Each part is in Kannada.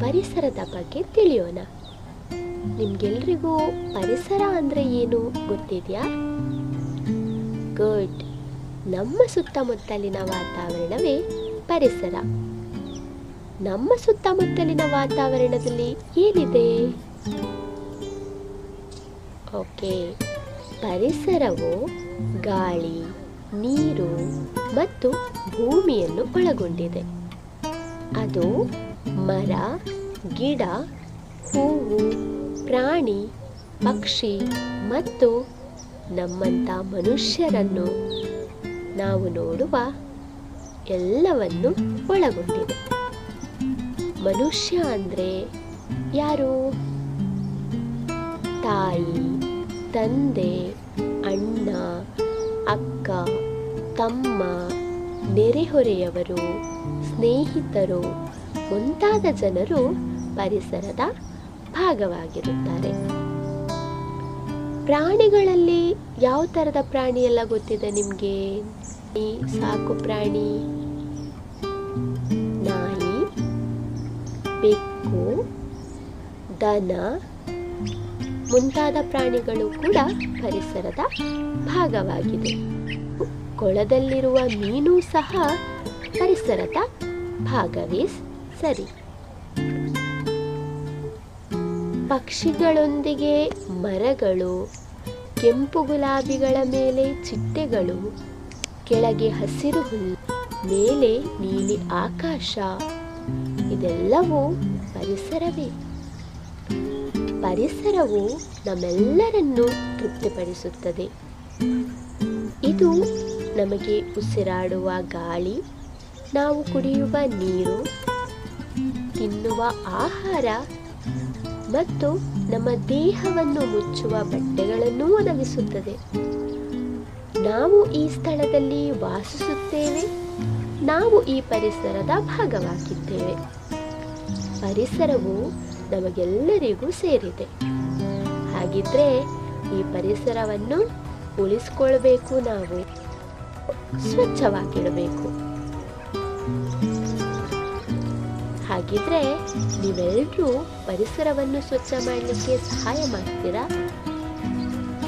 ಪರಿಸರದ ಬಗ್ಗೆ ತಿಳಿಯೋಣ. ನಿಮ್ಗೆಲ್ರಿಗೂ ಪರಿಸರ ಅಂದರೆ ಏನು ಗೊತ್ತಿದೆಯಾ? ಗುಡ್. ನಮ್ಮ ಸುತ್ತಮುತ್ತಲಿನ ವಾತಾವರಣವೇ ಪರಿಸರ. ನಮ್ಮ ಸುತ್ತಮುತ್ತಲಿನ ವಾತಾವರಣದಲ್ಲಿ ಏನಿದೆ? ಓಕೆ. ಪರಿಸರವು ಗಾಳಿ, ನೀರು ಮತ್ತು ಭೂಮಿಯನ್ನು ಒಳಗೊಂಡಿದೆ. ಅದು ಮರ, ಗಿಡ, ಹೂವು, ಪ್ರಾಣಿ, ಪಕ್ಷಿ ಮತ್ತು ನಮ್ಮಂಥ ಮನುಷ್ಯರನ್ನು ನಾವು ನೋಡುವ ಎಲ್ಲವನ್ನು ಒಳಗೊಂಡಿದೆ. ಮನುಷ್ಯ ಅಂದರೆ ಯಾರು? ತಾಯಿ, ತಂದೆ, ಅಣ್ಣ, ಅಕ್ಕ, ತಮ್ಮ, ನೆರೆಹೊರೆಯವರು ಸ್ನೇಹಿತರು ಮುಂತಾದ ಜನರು ಪರಿಸರದ ಭಾಗವಾಗಿರುತ್ತಾರೆ. ಪ್ರಾಣಿಗಳಲ್ಲಿ ಯಾವ ಥರದ ಪ್ರಾಣಿ ಎಲ್ಲ ಗೊತ್ತಿದೆ ನಿಮಗೆ? ಸಾಕು ಪ್ರಾಣಿ. ನಾಯಿ, ಬೆಕ್ಕು, ದನ ಮುಂತಾದ ಪ್ರಾಣಿಗಳು ಕೂಡ ಪರಿಸರದ ಭಾಗವಾಗಿದೆ. ಕೊಳದಲ್ಲಿರುವ ಮೀನು ಸಹ ಪರಿಸರದ ಭಾಗವೇ ಸರಿ. ಪಕ್ಷಿಗಳೊಂದಿಗೆ ಮರಗಳು, ಕೆಂಪು ಗುಲಾಬಿಗಳ ಮೇಲೆ ಚಿಟ್ಟೆಗಳು, ಕೆಳಗೆ ಹಸಿರು ಹುಲ್ಲು, ಮೇಲೆ ನೀಲಿ ಆಕಾಶ, ಇದೆಲ್ಲವೂ ಪರಿಸರವೇ. ಪರಿಸರವು ನಮ್ಮೆಲ್ಲರನ್ನು ತೃಪ್ತಿಪಡಿಸುತ್ತದೆ. ಇದು ನಮಗೆ ಉಸಿರಾಡುವ ಗಾಳಿ ನಾವು ಕುಡಿಯುವ ನೀರು, ತಿನ್ನುವ ಆಹಾರ ಮತ್ತು ನಮ್ಮ ದೇಹವನ್ನು ಮುಚ್ಚುವ ಬಟ್ಟೆಗಳನ್ನು ಒದಗಿಸುತ್ತದೆ. ನಾವು ಈ ಸ್ಥಳದಲ್ಲಿ ವಾಸಿಸುತ್ತೇವೆ. ನಾವು ಈ ಪರಿಸರದ ಭಾಗವಾಗಿದ್ದೇವೆ. ಪರಿಸರವು ನಮಗೆಲ್ಲರಿಗೂ ಸೇರಿದೆ. ಹಾಗಿದ್ರೆ ಈ ಪರಿಸರವನ್ನು ಉಳಿಸ್ಕೊಳ್ಬೇಕು ನಾವು. ಸ್ವಚ್ಛವಾಗಿಡಬೇಕು. ಹಾಗಿದ್ರೆ ನೀವೆಲ್ಲರೂ ಪರಿಸರವನ್ನು ಸ್ವಚ್ಛ ಮಾಡಲಿಕ್ಕೆ ಸಹಾಯ ಮಾಡ್ತೀರಾ?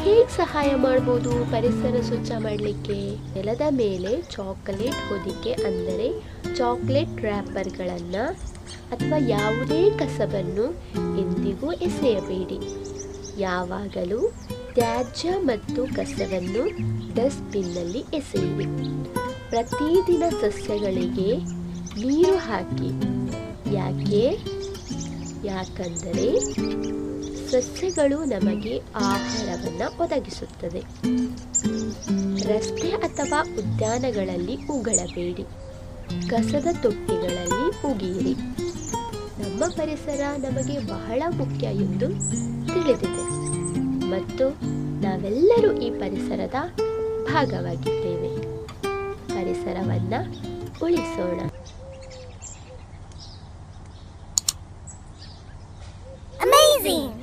ಹೇಗೆ ಸಹಾಯ ಮಾಡ್ಬೋದು ಪರಿಸರ ಸ್ವಚ್ಛ ಮಾಡಲಿಕ್ಕೆ? ನೆಲದ ಮೇಲೆ ಚಾಕ್ಲೇಟ್ ಹೊದಿಕೆ ಅಂದರೆ ಚಾಕ್ಲೇಟ್ ರ್ಯಾಪರ್ಗಳನ್ನು ಅಥವಾ ಯಾವುದೇ ಕಸವನ್ನು ಎಂದಿಗೂ ಎಸೆಯಬೇಡಿ. ಯಾವಾಗಲೂ ತ್ಯಾಜ್ಯ ಮತ್ತು ಕಸವನ್ನು ಡಸ್ಟ್ಬಿನ್ನಲ್ಲಿ ಎಸೆಯಿರಿ. ಪ್ರತಿದಿನ ಸಸ್ಯಗಳಿಗೆ ನೀರು ಹಾಕಿ. ಯಾಕೆ? ಯಾಕಂದರೆ ಸಸ್ಯಗಳು ನಮಗೆ ಆಹಾರವನ್ನು ಒದಗಿಸುತ್ತದೆ. ರಸ್ತೆ ಅಥವಾ ಉದ್ಯಾನಗಳಲ್ಲಿ ಉಗಳಬೇಡಿ. ಕಸದ ತೊಟ್ಟಿಗಳಲ್ಲಿ ಉಗಿಯಿರಿ. ನಮ್ಮ ಪರಿಸರ ನಮಗೆ ಬಹಳ ಮುಖ್ಯ ಎಂದು ತಿಳಿದಿದೆ. ಮತ್ತು ನಾವೆಲ್ಲರೂ ಈ ಪರಿಸರದ ಭಾಗವಾಗಿದ್ದೇವೆ. ಪರಿಸರವನ್ನು ಉಳಿಸೋಣ. amazing!